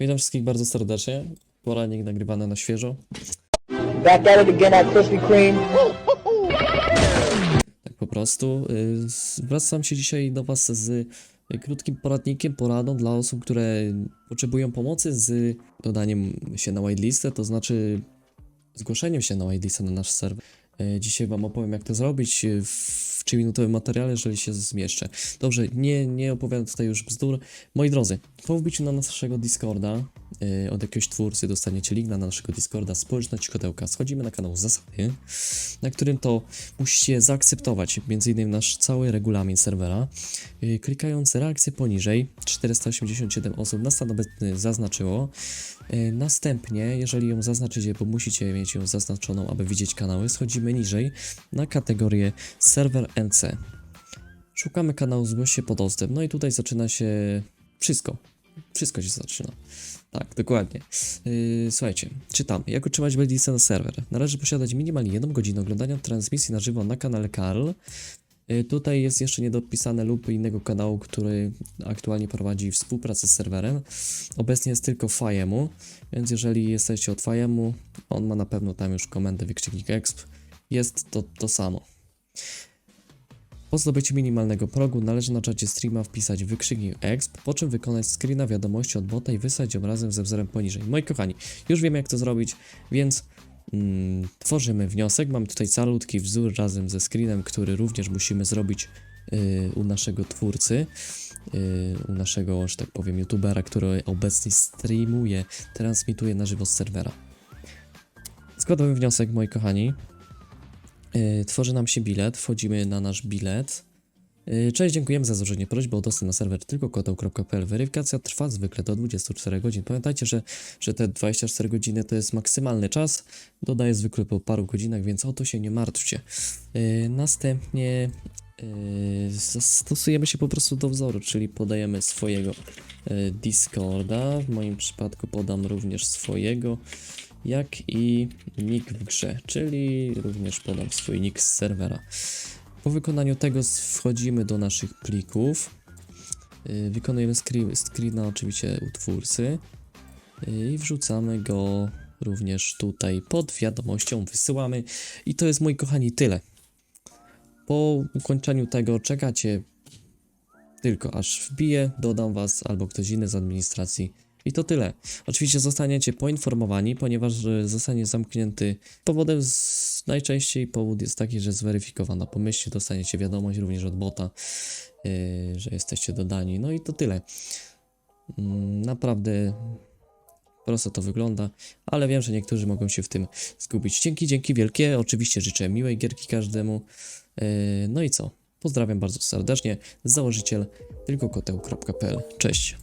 Witam wszystkich bardzo serdecznie. Poranek nagrywany na świeżo. Back at it again, that Krispy Kreme. Tak po prostu. Y, Zwracam się dzisiaj do Was z krótkim poradnikiem, poradą dla osób, które potrzebują pomocy z dodaniem się na whitelistę, to znaczy zgłoszeniem się na whitelistę na nasz serwer. Y, Dzisiaj Wam opowiem, jak to zrobić y, w 3-minutowym materiale, jeżeli się zmieszczę. Dobrze, nie, nie opowiadam tutaj już bzdur. Moi drodzy, po wbiciu na naszego Discorda od jakiegoś twórcy dostaniecie link na naszego Discorda społeczność Kotełka. Schodzimy na kanał Zasady, na którym to musicie zaakceptować m.in. nasz cały regulamin serwera. Y, Klikając reakcję poniżej, 487 osób na stan obecny zaznaczyło. Y, Następnie, jeżeli ją zaznaczycie, bo musicie mieć ją zaznaczoną, aby widzieć kanały, schodzimy niżej na kategorię serwer NC. Szukamy kanału Zgłoś się po dostęp. No i tutaj zaczyna się wszystko. Wszystko się zaczyna. Tak, dokładnie. Yy, słuchajcie, czytamy. Jak utrzymać waitlistę na serwer? Należy posiadać minimalnie jedną godzinę oglądania transmisji na żywo na kanale Karl. Yy, tutaj jest jeszcze niedopisane lub innego kanału, który aktualnie prowadzi współpracę z serwerem. Obecnie jest tylko Fajemu, więc jeżeli jesteście od Fajemu, on ma na pewno tam już komendę wykrzyknik exp. Jest to to samo. Po zdobyciu minimalnego progu należy na czacie streama wpisać wykrzyknik exp, po czym wykonać screena wiadomości od bota i wysłać ją razem ze wzorem poniżej. Moi kochani, już wiemy jak to zrobić, więc mm, tworzymy wniosek. Mam tutaj calutki wzór razem ze screenem, który również musimy zrobić yy, u naszego twórcy, yy, u naszego, że tak powiem, youtubera, który obecnie streamuje, transmituje na żywo z serwera. Składamy wniosek, moi kochani. Yy, tworzy nam się bilet, wchodzimy na nasz bilet. Yy, Cześć, dziękujemy za złożenie prośby o dostęp na serwer tylko koteł.pl. Weryfikacja trwa zwykle do 24 godzin. Pamiętajcie, że, że te 24 godziny to jest maksymalny czas. Dodaję zwykle po paru godzinach, więc o to się nie martwcie. Yy, Następnie zastosujemy się po prostu do wzoru, czyli podajemy swojego Discorda. W moim przypadku podam również swojego jak i nick w grze, czyli również podam swój nick z serwera. Po wykonaniu tego wchodzimy do naszych plików, yy, wykonujemy screen, screena oczywiście u twórcy. Yy, i wrzucamy go również tutaj pod wiadomością, wysyłamy. I to jest moi kochani tyle. Po ukończeniu tego czekacie tylko aż wbije, dodam was albo ktoś inny z administracji i to tyle. Oczywiście zostaniecie poinformowani, ponieważ e, zostanie zamknięty powodem z... najczęściej powód jest taki, że zweryfikowana pomyśl, dostaniecie wiadomość również od bota, yy, że jesteście dodani. No i to tyle. Mm, Naprawdę prosto to wygląda, ale wiem, że niektórzy mogą się w tym zgubić. Dzięki, dzięki wielkie. Oczywiście życzę miłej gierki każdemu. Yy, No i co? Pozdrawiam bardzo serdecznie. Założyciel tylkokoteł.pl. Cześć.